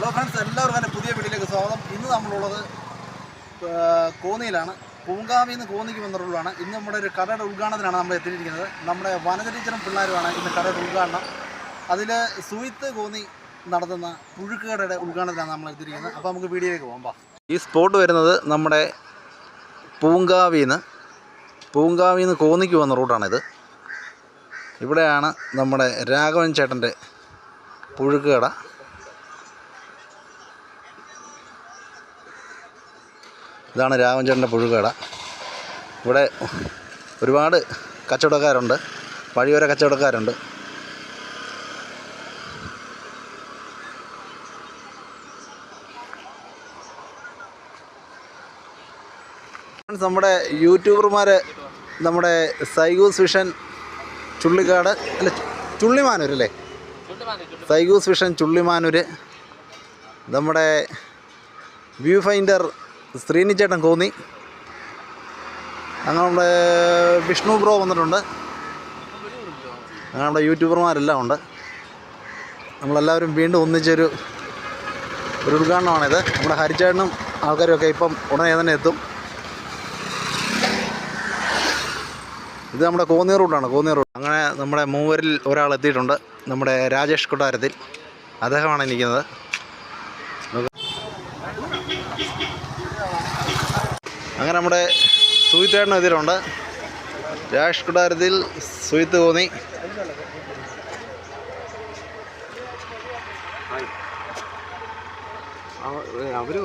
Hello friends എല്ലാവർക്കും എന്റെ പുതിയ വീട്ടിലേക്ക് സ്വാഗതം. ഇന്ന് നമ്മളുള്ളത് കോന്നിയിലാണ്. പൂങ്കാവിൽ നിന്ന് കോന്നിക്ക് വന്നിട്ടുള്ളതാണ്. ഇന്ന് നമ്മുടെ ഒരു കടയുടെ ഉദ്ഘാടനത്തിനാണ് നമ്മൾ എത്തിയിരിക്കുന്നത്. നമ്മുടെ വനജ പിള്ളേരുമാണ് ഇന്ന് കടയുടെ ഉദ്ഘാടനം. അതിൽ സുയിത്ത് കോന്നി നടത്തുന്ന പുഴുക്ക് കടയുടെ ഉദ്ഘാടനത്തിനാണ് നമ്മൾ എത്തിയിരിക്കുന്നത്. അപ്പോൾ നമുക്ക് വീഡിയോയിലേക്ക് പോകാം ഈ സ്പോട്ട് വരുന്നത് നമ്മുടെ പൂങ്കാവിൽ നിന്ന് പൂങ്കാവിൽ നിന്ന് കോന്നിക്ക് വന്ന റൂട്ടാണിത്. ഇവിടെയാണ് നമ്മുടെ രാഘവൻ ചേട്ടന്റെ പുഴുക്ക് കട. ഇതാണ് രാമചന്ദ്രന്റെ പുഴുകട ഇവിടെ ഒരുപാട് കച്ചവടക്കാരുണ്ട്. വഴിയോര കച്ചവടക്കാരുണ്ട്. നമ്മുടെ യൂട്യൂബർമാർ നമ്മുടെ സൈഗൂസ് വിഷൻ ചുള്ളിക്കാട് അല്ല ചുള്ളിമാനൂർ അല്ലേ? സൈഗൂസ് വിഷൻ ചുള്ളിമാനൂർ നമ്മുടെ വ്യൂ ഫൈൻഡർ ശ്രീനിച്ചേട്ടൻ കോന്നി. നമ്മുടെ വിഷ്ണു ബ്രോ വന്നിട്ടുണ്ട്. നമ്മുടെ യൂട്യൂബർമാരെല്ലാം ഉണ്ട്. നമ്മളെല്ലാവരും വീണ്ടും ഒന്നിച്ചൊരു ഒരു ഉദ്ഘാടനമാണിത്. നമ്മുടെ ഹരിച്ചേട്ടനും ആൾക്കാരും ഒക്കെ ഇപ്പം ഉടനെ തന്നെ എത്തും. ഇത് നമ്മുടെ കോന്നി റൂട്ടാണ് കോന്നി റൂട്ട്. അങ്ങനെ നമ്മുടെ മൂവരിൽ ഒരാൾ എത്തിയിട്ടുണ്ട് നമ്മുടെ രാജേഷ് കൊട്ടാരത്തിൽ. അദ്ദേഹമാണ് ഇരിക്കുന്നത് അങ്ങനെ നമ്മുടെ സുഹിത്തേട്ടനും എതിരുണ്ട്. രാഷ് കുടാരത്തിൽ സുഹിത്ത് തോന്നി. അവർ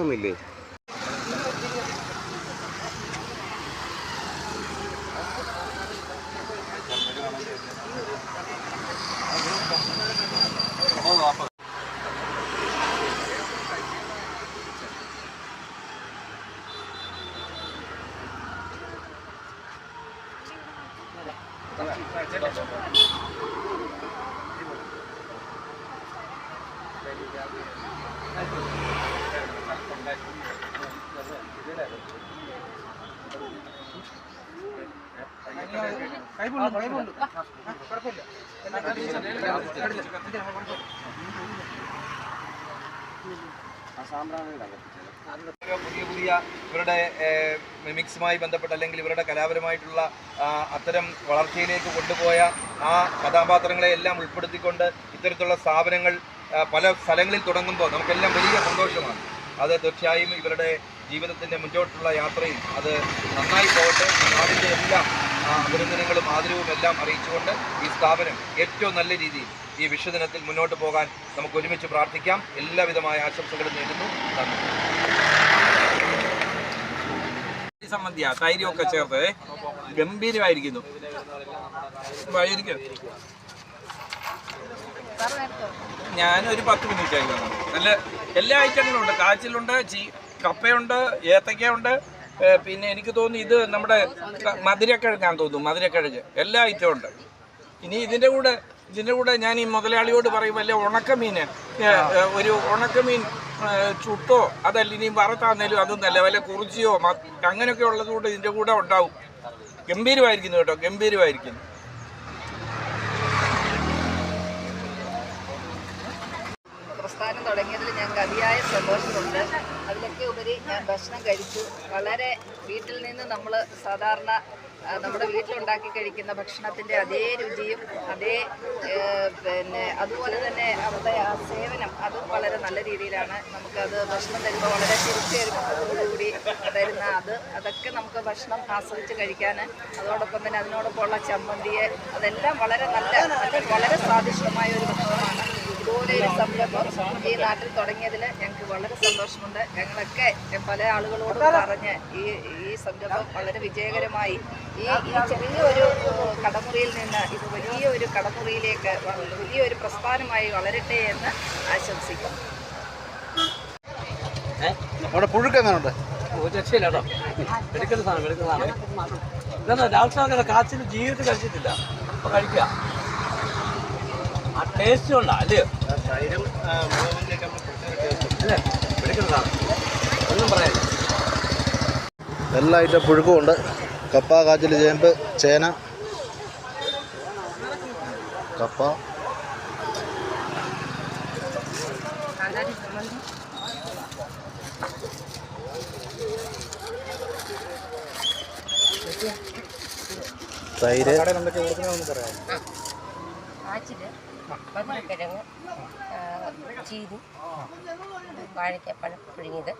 വന്നില്ലേ പുതിയ പുതിയ ഇവരുടെ മിമിക്സുമായി ബന്ധപ്പെട്ട് അല്ലെങ്കിൽ ഇവരുടെ കലാപരമായിട്ടുള്ള അത്തരം വളർച്ചയിലേക്ക് കൊണ്ടുപോയ ആ കഥാപാത്രങ്ങളെ എല്ലാം ഉൾപ്പെടുത്തിക്കൊണ്ട് ഇത്തരത്തിലുള്ള സ്ഥാപനങ്ങൾ പല സ്ഥലങ്ങളിൽ തുടങ്ങുമ്പോൾ നമുക്കെല്ലാം വലിയ സന്തോഷമാണ്. അത് തീർച്ചയായും ഇവരുടെ ജീവിതത്തിന്റെ മുന്നോട്ടുള്ള യാത്രയും അത് നന്നായി പോകട്ടെ നാടിന്റെ എല്ലാം അഭിനന്ദനങ്ങളും ആദരവും എല്ലാം അറിയിച്ചുകൊണ്ട് ഈ സ്ഥാപനം ഏറ്റവും നല്ല രീതിയിൽ ഈ വിഷുദിനത്തിൽ മുന്നോട്ട് പോകാൻ നമുക്ക് ഒരുമിച്ച് പ്രാർത്ഥിക്കാം. എല്ലാവിധമായ ആശംസകളും നേരുന്നു. നന്ദി. ഈ തൈരും ഒക്കെ ചേർത്ത് ഗംഭീരമായിരിക്കുന്നു. ഞാനൊരു പത്ത് മിനിറ്റ് ആയി വന്നു. നല്ല എല്ലാ ഐറ്റങ്ങളും ഉണ്ട് കാച്ചിലുണ്ട് ചീ കപ്പയുണ്ട് ഏത്തക്കയുണ്ട്. പിന്നെ എനിക്ക് തോന്നുന്നു ഇത് നമ്മുടെ മധുരക്കിഴങ്ങാൻ തോന്നുന്നു. മധുരക്കിഴങ്ങ്. എല്ലാ ഐറ്റവും ഉണ്ട്. ഇനി ഇതിന്റെ കൂടെ ഇതിന്റെ കൂടെ ഞാൻ ഈ മുതലാളിയോട് പറയും വല്ല ഉണക്കമീൻ ഒരു ഉണക്കമീൻ ചുട്ടോ അതല്ല ഇനി വറുത്താന്നേലും അതും നല്ല വല്ല കുറിച്ചിയോ അങ്ങനെയൊക്കെ ഉള്ളത് കൂടെ ഇതിന്റെ കൂടെ ഉണ്ടാവും. ഗംഭീരമായിരിക്കുന്നു കേട്ടോ ഗംഭീരമായിരിക്കുന്നു. പ്രസ്ഥാനം തുടങ്ങിയതിൽ ഞങ്ങൾക്ക് അതിയായ സന്തോഷമുണ്ട്. അതിലൊക്കെ ഉപരി ഞാൻ ഭക്ഷണം കഴിച്ചു. വളരെ വീട്ടിൽ നിന്ന് നമ്മൾ സാധാരണ നമ്മുടെ വീട്ടിലുണ്ടാക്കി കഴിക്കുന്ന ഭക്ഷണത്തിന്റെ അതേ രുചിയും അതേ പിന്നെ അതുപോലെ തന്നെ അവരുടെ ആ സേവനം അതും വളരെ നല്ല രീതിയിലാണ് നമുക്കത് ഭക്ഷണം തരുമ്പോൾ വളരെ തിരിച്ചറിവോടുകൂടി തരുന്ന അത്. അതൊക്കെ നമുക്ക് ഭക്ഷണം ആസ്വദിച്ച് കഴിക്കാൻ അതോടൊപ്പം തന്നെ അതിനോടൊപ്പമുള്ള ചമ്മന്തിയെ അതെല്ലാം വളരെ നല്ല വളരെ സ്വാദിഷ്ടമായ ഒരു ഭക്ഷണമാണ്. ഇതുപോലെ ഒരു സംരംഭം ഈ നാട്ടിൽ തുടങ്ങിയതിൽ ഞങ്ങൾക്ക് വളരെ സന്തോഷമുണ്ട്. ഞങ്ങളൊക്കെ പല ആളുകളോടും പറഞ്ഞ് ഈ ഈ സംരംഭം വളരെ വിജയകരമായി ഈ ഈ ചെറിയൊരു കടമുറിയിൽ നിന്ന് ഇത് വലിയൊരു കടമുറിയിലേക്ക് വലിയൊരു പ്രസ്ഥാനമായി വളരട്ടെ എന്ന് ആശംസിക്കുന്നു. അവിടെ പുഴുക്ക് എങ്ങനെയുണ്ട് ഒരു രക്ഷയില്ല കേട്ടോ. എടുക്കുന്ന സാധനം എടുക്കുന്ന സാധനം. ഇതെന്നാ രാത്രി കാച്ചിൽ ജീവിതത്തിൽ കഴിച്ചിട്ടില്ല. അപ്പൊ കഴിക്കുക. ആ ടേസ്റ്റ് കൊണ്ടാ അല്ലേ? ഒന്നും പറയാനില്ല. എല്ലാ ഐറ്റം പുഴുക്കുമുണ്ട്. കപ്പ കാച്ചിൽ ചേമ്പ് ചേന. കപ്പ. തൈര്. മധുരക്കിഴങ്ങ് ചീനി വാഴയ്ക്കപ്പഴം പുഴുങ്ങിയത്.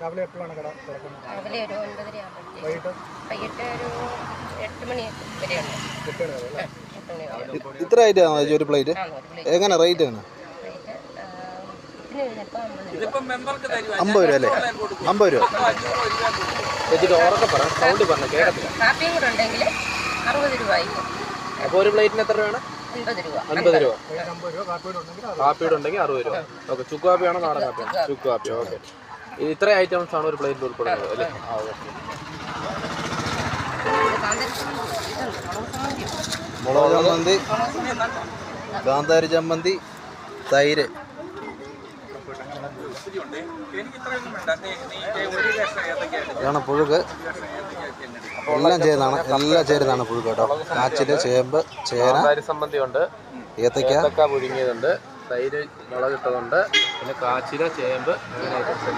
രാവിലെ എപ്പോഴാണ് കട തുറക്കുന്നത്? രാവിലെ ഒരു ഒൻപതര ആകുമ്പോഴത്തേക്ക് വൈകിട്ട്? ഒരു എട്ട് മണി വരെയുണ്ട്. ഇത്ര ഐറ്റമാണോ ഒരു പ്ലേറ്റ് എങ്ങനെ റേറ്റ് എങ്ങനെ അമ്പത് രൂപ. അല്ലേ? അമ്പത് രൂപ. ചേച്ചിട്ട് ഉറക്കെ പറ. സൗണ്ട് പറഞ്ഞു കേൾക്കത്തില്ല. കാപ്പിയും കൂടെ ഉണ്ടെങ്കിൽ അറുപത് രൂപ അപ്പോൾ ഒരു പ്ലേറ്റിന് എത്ര രൂപയാണ്? അൻപത് രൂപ. കാപ്പിയുടെ ഉണ്ടെങ്കിൽ അറുപത് രൂപ. ഓക്കെ ചുക്ക് കാപ്പിയാണോ നാടൻ കാപ്പിയാണോ? ചുക്ക് കാപ്പി ഓക്കെ. ഇത്ര ഐറ്റംസ് ആണ് ഒരു പ്ലേറ്റിൽ ഉൾപ്പെടുന്നത് അല്ലേ? ആ ഓക്കെ. മുളക് ചമ്മന്തി കാന്താരി ചമ്മന്തി. തൈര്. ഇതാണ് പുഴുക്ക്. എല്ലാം ചേരുന്നതാണ്. എല്ലാം ചേരുന്നതാണ് പുഴുക്ക് കേട്ടോ കാച്ചിൽ ചേമ്പ് ചേന സംബന്ധിയുണ്ട് ഏത്തക്ക പുഴുങ്ങിയതുണ്ട്. തൈര് മുളകിട്ടതുണ്ട്. പിന്നെ കാച്ചില ചേമ്പ് അങ്ങനെ ഐറ്റംസ്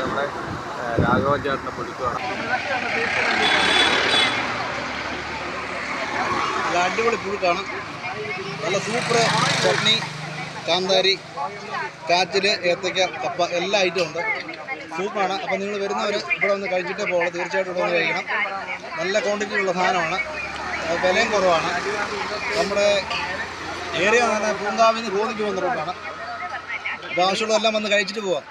നമ്മുടെ രാഘവൻ ചേട്ടന്റെ പുളിക്കുവാണ് നല്ല അടിപൊളി പുഴുക്കാണ്. നല്ല സൂപ്പർ ചട്നി കാന്താരി കാച്ചിൽ ഏത്തക്ക കപ്പ എല്ലാ ഐറ്റം ഉണ്ട്. സൂപ്പാണ് അപ്പോൾ നിങ്ങൾ വരുന്നവർ ഇവിടെ ഒന്ന് കഴിച്ചിട്ടേ പോകുള്ളൂ തീർച്ചയായിട്ടും ഇവിടെ വന്ന് കഴിക്കണം. നല്ല ക്വാണ്ടിറ്റിയുള്ള സാധനമാണ്. വിലയും കുറവാണ്. നമ്മുടെ ഏരിയ എന്ന് പറഞ്ഞാൽ പൂങ്കാവിൽ നിന്ന് കോന്നിക്ക് വന്ന് കഴിച്ചിട്ട് പോവാം.